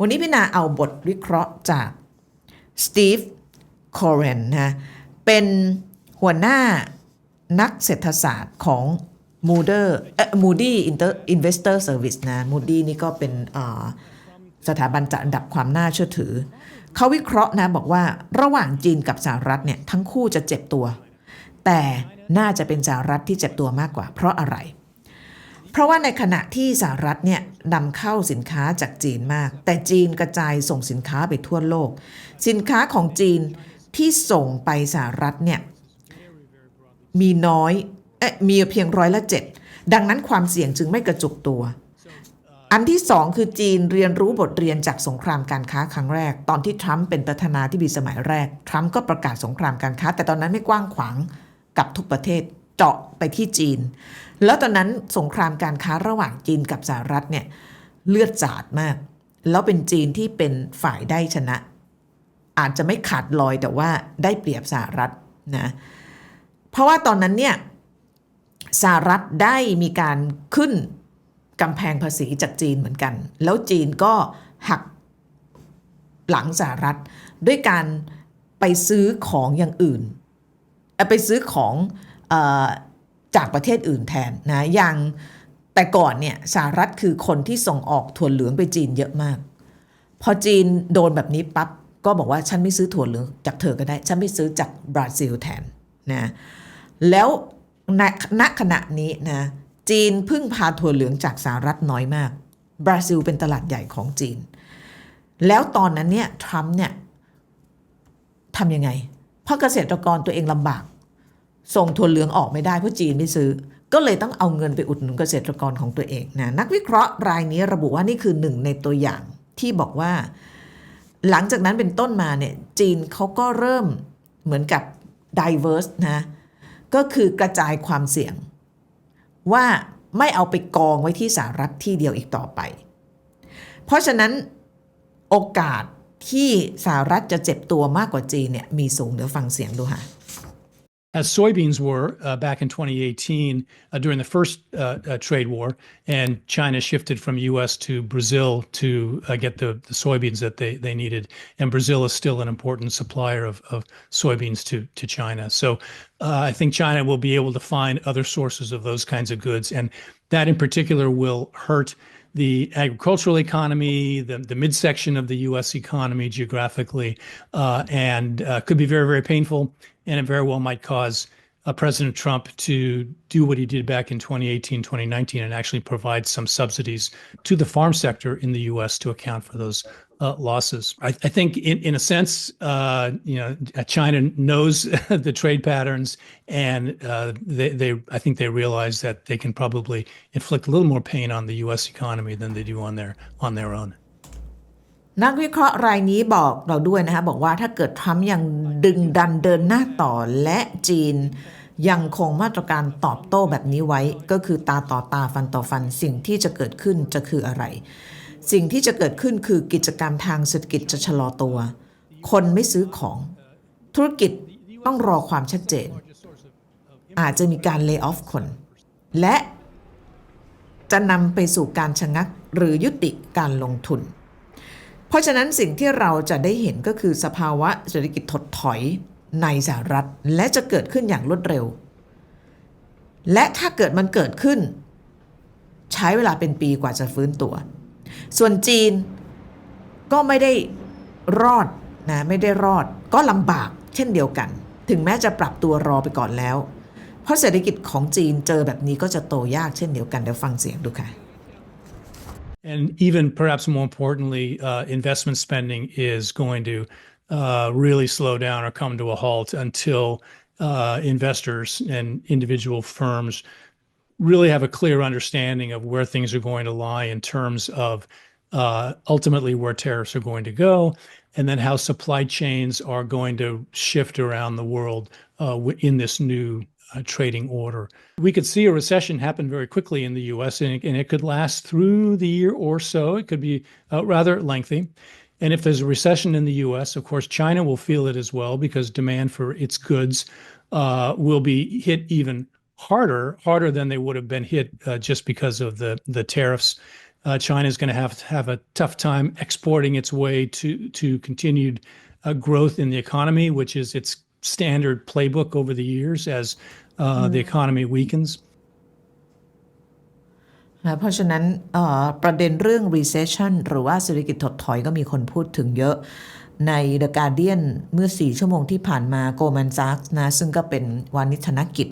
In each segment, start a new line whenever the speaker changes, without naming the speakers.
วันนี้พี่นาเอาบทวิเคราะห์จากสตีฟคอร์เรนนะเป็นหัวหน้านักเศรษฐศาสตร์ของ Moody เอ่อ Moody Inter Investor Service นะ Moody นี่ก็เป็นสถาบันจัดอันดับความน่าเชื่อถือ เขาวิเคราะห์นะบอกว่าระหว่างจีนกับสหรัฐเนี่ยทั้งคู่จะเจ็บตัว แต่น่าจะเป็นสหรัฐที่เจ็บตัวมากกว่า เพราะอะไร เพราะว่าในขณะที่สหรัฐเนี่ยนำเข้าสินค้าจากจีนมาก แต่จีนกระจายส่งสินค้าไปทั่วโลก สินค้าของจีนที่ส่งไปสหรัฐเนี่ยมีน้อยเอ๊ะมีเพียงร้อยละเจ็ดดังนั้นความเสี่ยงจึงไม่กระจุกตัว อันที่สองคือจีนเรียนรู้บทเรียนจากสงครามการค้าครั้งแรก ตอนที่ทรัมป์เป็นประธานาธิบดีสมัยแรก ทรัมป์ก็ประกาศสงครามการค้า แต่ตอนนั้นไม่กว้างขวางกับทุกประเทศ เจาะไปที่จีน แล้วตอนนั้นสงครามการค้าระหว่างจีนกับสหรัฐเนี่ยเลือดสาดมาก แล้วเป็นจีนที่เป็นฝ่ายได้ชนะ อาจจะไม่ขาดลอยแต่ว่าได้เปรียบสหรัฐนะเพราะว่าตอนนั้นเนี่ยสหรัฐได้มีการขึ้นกำแพงภาษีจากจีนเหมือนกัน แล้วจีนก็หักหลังสหรัฐด้วยการไปซื้อของอย่างอื่น ไปซื้อของ จากประเทศอื่นแทนนะอย่างแต่ก่อนเนี่ยสหรัฐคือคนที่ส่งออกถั่วเหลืองไปจีนเยอะมาก พอจีนโดนแบบนี้ปั๊บก็บอกว่าฉันไม่ซื้อถั่วเหลืองจากเธอก็ได้ ฉันไม่ซื้อจากบราซิลแทนนะแล้วณณขณะนี้นะจีนพึ่งพาถั่วเหลืองจากสหรัฐน้อยมาก บราซิลเป็นตลาดใหญ่ของจีน แล้วตอนนั้นเนี่ยทรัมป์เนี่ยทำยังไง เพราะเกษตรกรตัวเองลำบาก ส่งถั่วเหลืองออกไม่ได้เพราะจีนไม่ซื้อ ก็เลยต้องเอาเงินไปอุดหนุนเกษตรกรของตัวเองนะนักวิเคราะห์รายนี้ระบุว่านี่คือหนึ่งในตัวอย่างที่บอกว่า หลังจากนั้นเป็นต้นมาเนี่ยจีนเขาก็เริ่มเหมือนกับ diverse นะก็คือกระจายความเสี่ยง ว่าไม่เอาไปกองไว้ที่สหรัฐที่เดียวอีกต่อไป เพราะฉะนั้นโอกาสที่สหรัฐจะเจ็บตัวมากกว่าจีนเนี่ยมีสูงเดี๋ยวฟังเสียงดูค่ะ
as soybeans were uh, back in 2018 uh, during the first uh, uh, trade war, and China shifted from U.S. to Brazil to uh, get the, the, soybeans that they, they needed. And Brazil is still an important supplier of, of soybeans to, to China. So uh, I think China will be able to find other sources of those kinds of goods. And that in particular will hurt the agricultural economy, the, the midsection of the U.S. economy geographically, and could be very, very painful. And it very well might cause uh, President Trump to do what he did back in 2018, 2019, and actually provide some subsidies to the farm sector in the U.S. to account for those uh, losses. I, I, think, in, in a sense, uh, you know, China knows the trade patterns, and uh, they, they, I think they realize that they can probably inflict a little more pain on the U.S. economy than they do on their on their own.
นักวิเคราะห์รายนี้บอกเราด้วยนะคะบอกว่าถ้าเกิดทรัมป์ยังดึงดันเดินหน้าต่อและจีน ยังคงมาตรการตอบโต้แบบนี้ไว้ ก็คือตาต่อตาฟันต่อฟันสิ่งที่จะเกิดขึ้นจะคืออะไร สิ่งที่จะเกิดขึ้นคือกิจกรรมทางเศรษฐกิจจะชะลอตัว คนไม่ซื้อของ ธุรกิจต้องรอความชัดเจน อาจจะมีการเลิกออฟคน และจะนำไปสู่การชะงักหรือยุติการลงทุน เพราะฉะนั้นสิ่งที่เราจะได้เห็นก็คือสภาวะเศรษฐกิจถดถอยในสหรัฐ และจะเกิดขึ้นอย่างรวดเร็ว และถ้าเกิดมันเกิดขึ้น ใช้เวลาเป็นปีกว่าจะฟื้นตัว ส่วนจีนก็ไม่ได้รอดนะไม่ได้รอดก็ลำบากเช่นเดียวกัน ถึงแม้จะปรับตัวรอไปก่อนแล้ว เพราะเศรษฐกิจของจีนเจอแบบนี้ก็จะโตยากเช่นเดียวกันเดี๋ยวฟังเสียงดูค่ะ
And even perhaps more importantly, uh, investment spending is going to uh, really slow down or come to a halt until uh, investors and individual firms really have a clear understanding of where things are going to lie in terms of uh, ultimately where tariffs are going to go, and then how supply chains are going to shift around the world uh, in this new uh, trading order. We could see a recession happen very quickly in the US, and it, and it could last through the year or so. It could be uh, rather lengthy. And if there's a recession in the US, of course, China will feel it as well because demand for its goods uh, will be hit even harder, harder than they would have been hit uh, just because of the, the tariffs uh, China is going to have to have a tough time exporting its way to to continued uh, growth in the economy, which is its standard playbook over the years as uh, the economy weakens.
นะเพราะฉะนั้นเอ่อประเด็นเรื่อง recession หรือว่าเศรษฐกิจถดถอยก็มีคนพูดถึงเยอะใน The Guardian เมื่อ 4 ชั่วโมงที่ผ่านมา Goldman Sachs นะซึ่งก็เป็นวานิชธนกิจ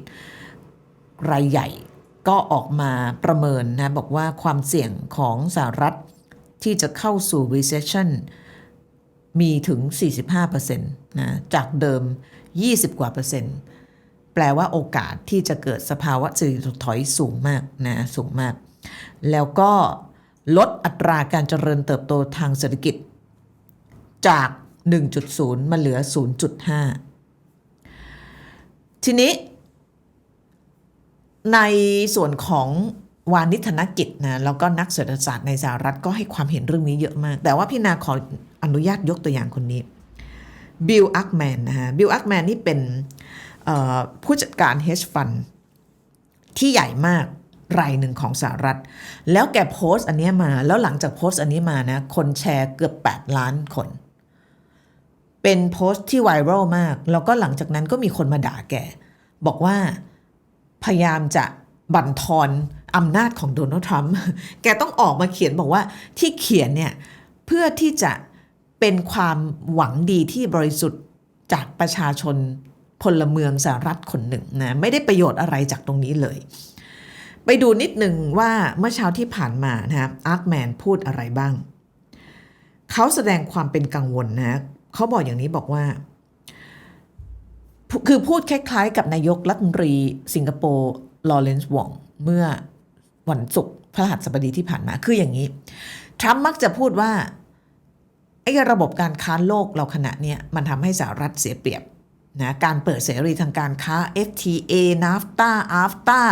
รายใหญ่ก็ออกมาประเมินนะ บอกว่าความเสี่ยงของสหรัฐที่จะเข้าสู่ recession มีถึง 45%นะจากเดิม 20 กว่าเปอร์เซ็นต์ แปลว่าโอกาสที่จะเกิดสภาวะเศรษฐกิจถดถอยสูงมากนะสูงมาก แล้วก็ลดอัตราการเจริญเติบโตทางเศรษฐกิจ จาก 1.0 มาเหลือ 0.5 ทีนี้ในส่วนของ วานิธนกิจนะแล้วก็นักเศรษฐศาสตร์ในสหรัฐก็ให้ความเห็นเรื่องนี้เยอะมาก แต่ว่าพี่นาขออนุญาตยกตัวอย่างคนนี้บิลอักแมนนะฮะบิลอักแมนนี่เป็นผู้จัดการ hedge fund ที่ใหญ่มากรายหนึ่งของสหรัฐ แล้วแกโพสต์อันนี้มา แล้วหลังจากโพสต์อันนี้มานะ คนแชร์เกือบ 8 ล้านคน เป็นโพสต์ที่ไวรัลมาก แล้วก็หลังจากนั้นก็มีคนมาด่าแก บอกว่าพยายามจะบั่นทอน อำนาจของโดนัลด์ทรัมป์แกต้องออกมาเขียนบอกว่าที่เขียนเนี่ยเพื่อที่จะเป็นความหวังดีที่บริสุทธิ์จากประชาชนพลเมืองสหรัฐคนหนึ่งนะไม่ได้ประโยชน์อะไรจากตรงนี้เลย ไปดูนิดหนึ่งว่าเมื่อเช้าที่ผ่านมานะอาร์คแมนพูดอะไรบ้าง เขาแสดงความเป็นกังวลนะเขาบอกอย่างนี้บอกว่า คือพูดคล้ายๆกับนายกรัฐมนตรีสิงคโปร์ลอเรนซ์วองเมื่อ วันศุกร์พฤหัสบดีที่ผ่านมาคืออย่างนี้ทรัมป์มักจะพูดว่าไอ้ระบบการค้าโลกเราขณะเนี้ยมันทำให้สหรัฐเสียเปรียบนะการเปิดเสรีทางการค้า FTA NAFTA AFTA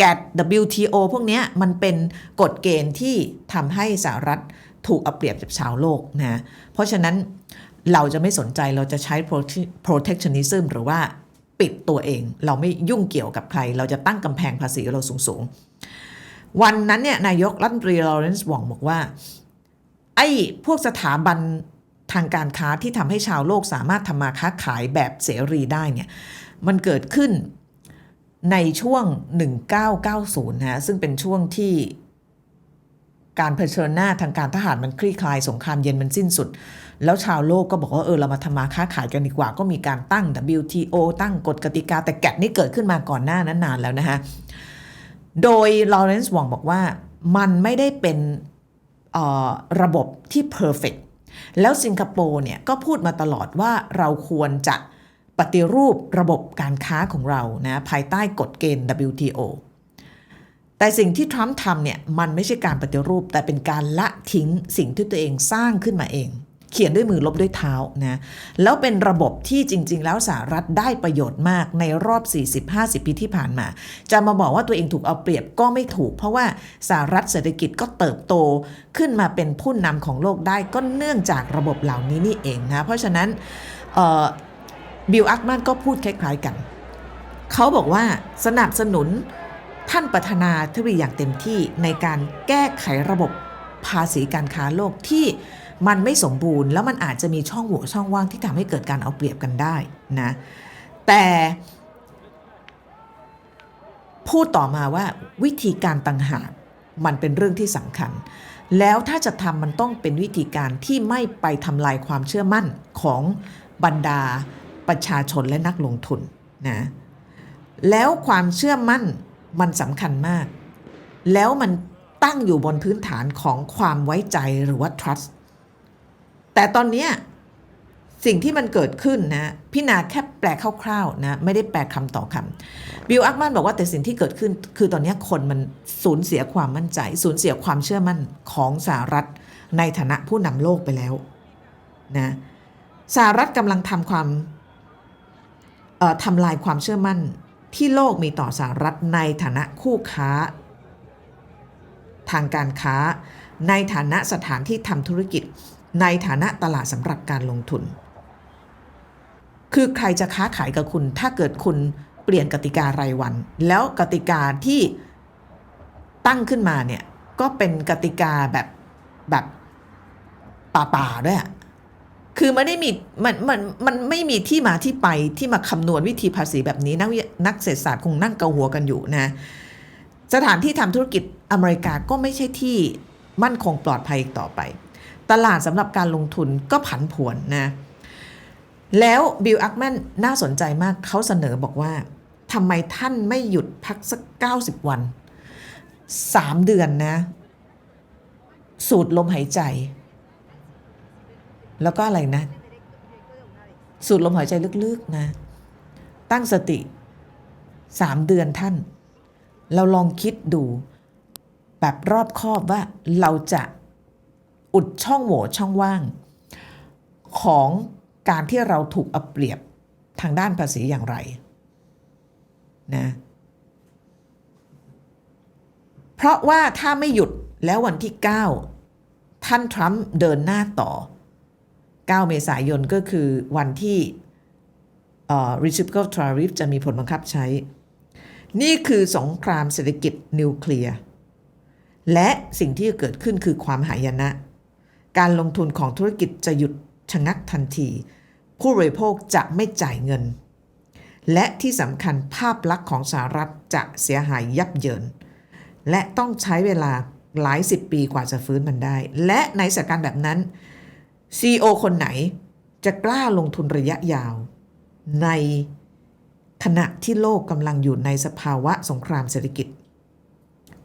GATT WTO พวกนี้มันเป็นกฎเกณฑ์ที่ทำให้สหรัฐถูกเอาเปรียบจากชาวโลกนะเพราะฉะนั้นเราจะไม่สนใจเราจะใช้ protectionism หรือว่าปิดตัวเอง เราไม่ยุ่งเกี่ยวกับใคร เราจะตั้งกำแพงภาษีเราสูง วันนั้นเนี่ยนายกรัฐมนตรีลอเรนซ์หวองบอกว่า ไอ้พวกสถาบันทางการค้าที่ทำให้ชาวโลกสามารถทำมาค้าขายแบบเสรีได้เนี่ยมันเกิดขึ้นในช่วง 1990นะฮะซึ่งเป็นช่วงที่การเผชิญหน้าทางการทหารมันคลี่คลายสงครามเย็นมันสิ้นสุด แล้วชาวโลกก็บอกว่าเออเรามาทำมาค้าขายกันดีกว่า ก็มีการตั้ง WTO ตั้งกฎกติกาแต่แกะนี่เกิดขึ้นมาก่อนหน้านั้นนานแล้วนะฮะ โดยลอเรนซ์หวองบอกว่ามันไม่ได้เป็นระบบที่ perfect แล้วสิงคโปร์เนี่ยก็พูดมาตลอดว่าเราควรจะปฏิรูประบบการค้าของเรานะภายใต้กฎเกณฑ์ WTO แต่สิ่งที่ทรัมป์ทำเนี่ยมันไม่ใช่การปฏิรูปแต่เป็นการละทิ้งสิ่งที่ตัวเองสร้างขึ้นมาเอง เขียนด้วยมือลบด้วยเท้านะแล้วเป็นระบบที่จริง ๆ แล้วสหรัฐได้ประโยชน์มากในรอบ 40-50 ปีที่ผ่านมา จะมาบอกว่าตัวเองถูกเอาเปรียบก็ไม่ถูก เพราะว่าสหรัฐเศรษฐกิจก็เติบโตขึ้นมาเป็นผู้นำของโลกได้ก็เนื่องจากระบบเหล่านี้นี่เองนะเพราะฉะนั้นบิลอักมันก็พูดคล้าย ๆ กัน เขาบอกว่าสนับสนุนท่านประธานาธิบดีอย่างเต็มที่ในการแก้ไขระบบภาษีการค้าโลกที่ มันไม่สมบูรณ์แล้วมันอาจจะมีช่องโหว่ช่องว่างที่ทำให้เกิดการเอาเปรียบกันได้นะแต่พูดต่อมาว่าวิธีการต่างหากมันเป็นเรื่องที่สำคัญ แล้วถ้าจะทำมันต้องเป็นวิธีการที่ไม่ไปทำลายความเชื่อมั่นของบรรดาประชาชนและนักลงทุนนะแล้วความเชื่อมั่นมันสำคัญมาก แล้วมันตั้งอยู่บนพื้นฐานของความไว้ใจหรือว่า trust แต่ตอนนี้สิ่งที่มันเกิดขึ้นนะพี่นาแค่แปลคร่าวๆนะไม่ได้แปลคำต่อคำบิลอักมันบอกว่าแต่สิ่งที่เกิดขึ้น คือตอนนี้คนมันสูญเสียความมั่นใจ สูญเสียความเชื่อมั่นของสหรัฐ ในฐานะผู้นำโลกไปแล้วนะสหรัฐกำลังทำความทำลายความเชื่อมั่นที่โลกมีต่อสหรัฐในฐานะคู่ค้า ทางการค้า ในฐานะสถานที่ทำธุรกิจ ในฐานะตลาดสำหรับการลงทุน คือใครจะค้าขายกับคุณ ถ้าเกิดคุณเปลี่ยนกติการายวัน แล้วกติกาที่ตั้งขึ้นมาเนี่ยก็เป็นกติกาแบบแบบป่าๆด้วยคือมันไม่ได้มีมันมันมันไม่มีที่มาที่ไปที่มาคำนวณวิธีภาษีแบบนี้ นักนักเศรษฐศาสตร์คงนั่งเกาหัวกันอยู่นะ สถานที่ทำธุรกิจอเมริกาก็ไม่ใช่ที่มั่นคงปลอดภัยอีกต่อไป ตลาดสำหรับการลงทุนก็ผันผวนนะ แล้วบิลอัคแมนน่าสนใจมากเขาเสนอบอกว่าทำไมท่านไม่หยุดพักสัก 90 วัน 3 เดือนนะ สูดลมหายใจ แล้วก็อะไรนะ สูดลมหายใจลึกๆนะ ตั้งสติ 3 เดือนท่าน เราลองคิดดูแบบรอบคอบว่าเราจะ อุดช่องโหว่ช่องว่าง ของการที่เราถูกเอาเปรียบทางด้านภาษีอย่างไรนะเพราะว่าถ้าไม่หยุดแล้ววันที่ 9 ท่านทรัมป์เดินหน้าต่อ 9 เมษายนก็คือวันที่ reciprocal tariff จะมีผลบังคับใช้ นี่คือสงครามเศรษฐกิจนิวเคลียร์ และสิ่งที่จะเกิดขึ้นคือความหายนะ การลงทุนของธุรกิจจะหยุดชะงักทันที ผู้บริโภคจะไม่จ่ายเงิน และที่สำคัญภาพลักษณ์ของสหรัฐจะเสียหายยับเยิน และต้องใช้เวลาหลายสิบปีกว่าจะฟื้นมันได้ และในสถานการณ์แบบนั้น CEO คนไหนจะกล้าลงทุนระยะยาว ในขณะที่โลกกำลังอยู่ในสภาวะสงครามเศรษฐกิจ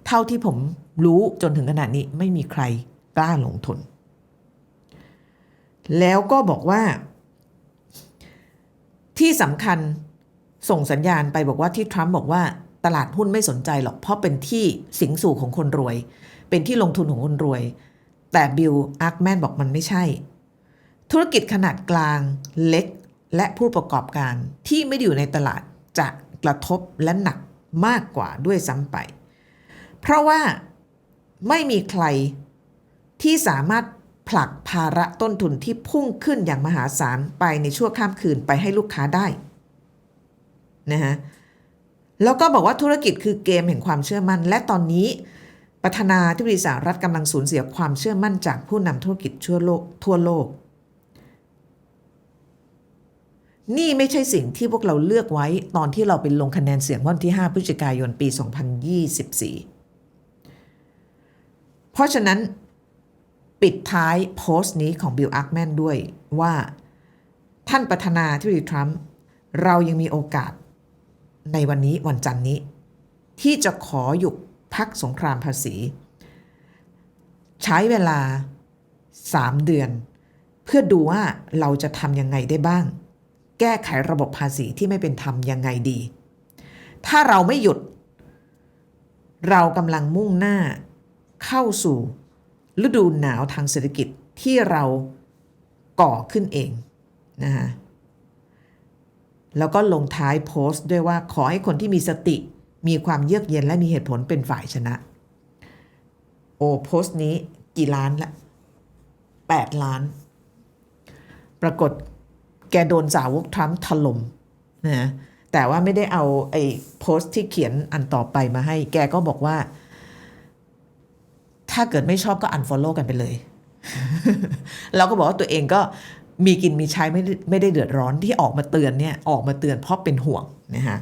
เท่าที่ผมรู้จนถึงขนาดนี้ไม่มีใครกล้าลงทุน แล้วก็บอกว่า ที่สำคัญส่งสัญญาณไปบอกว่าที่ทรัมป์บอกว่าตลาดหุ้นไม่สนใจหรอก เพราะเป็นที่สิงสู่ของคนรวย เป็นที่ลงทุนของคนรวย แต่บิลอาร์คแมนบอกมันไม่ใช่ ธุรกิจขนาดกลางเล็กและผู้ประกอบการที่ไม่อยู่ในตลาดจะกระทบและหนักมากกว่าด้วยซ้ำไป เพราะว่าไม่มีใครที่สามารถ ลักภาระต้นทุนที่พุ่งขึ้นอย่างมหาศาลไปในชั่วข้ามคืนไปให้ลูกค้าได้นะฮะแล้วก็บอกว่าธุรกิจคือเกมแห่งความเชื่อมั่น และตอนนี้ประธานาธิบดีสหรัฐกำลังสูญเสียความเชื่อมั่นจากผู้นำธุรกิจทั่วโลกทั่วโลก นี่ไม่ใช่สิ่งที่พวกเราเลือกไว้ตอนที่เราไปลงคะแนนเสียงวันที่ 5พฤศจิกายนปี 2024 เพราะฉะนั้น ปิดท้ายโพสต์นี้ของบิลอาร์คแมนด้วยว่าท่านประธานาธิบดีทรัมป์เรายังมีโอกาสในวันนี้วันจันทร์นี้ ที่จะขอหยุดพักสงครามภาษี ใช้เวลา 3 เดือน เพื่อดูว่าเราจะทำยังไงได้บ้าง แก้ไขระบบภาษีที่ไม่เป็นธรรมยังไงดี ถ้าเราไม่หยุด เรากำลังมุ่งหน้าเข้าสู่ ฤดูหนาวทางเศรษฐกิจที่เราก่อขึ้นเองนะฮะแล้วก็ลงท้ายโพสต์ด้วยว่าขอให้คนที่มีสติมีความเยือกเย็นและมีเหตุผลเป็นฝ่ายชนะ โอ้โพสต์นี้กี่ล้านละ8 ล้าน ปรากฏแกโดนสาวกทรัมป์ถล่มนะแต่ว่าไม่ได้เอาไอ้โพสต์ที่เขียนอันต่อไปมาให้ แกก็บอกว่า ถ้าเกิดไม่ชอบก็ unfollow กันไปเลย เราก็บอกว่าตัวเองก็มีกินมีใช้ไม่ได้ไม่ได้เดือดร้อนที่ออกมาเตือนเนี่ยออกมาเตือนเพราะเป็นห่วงนะฮะ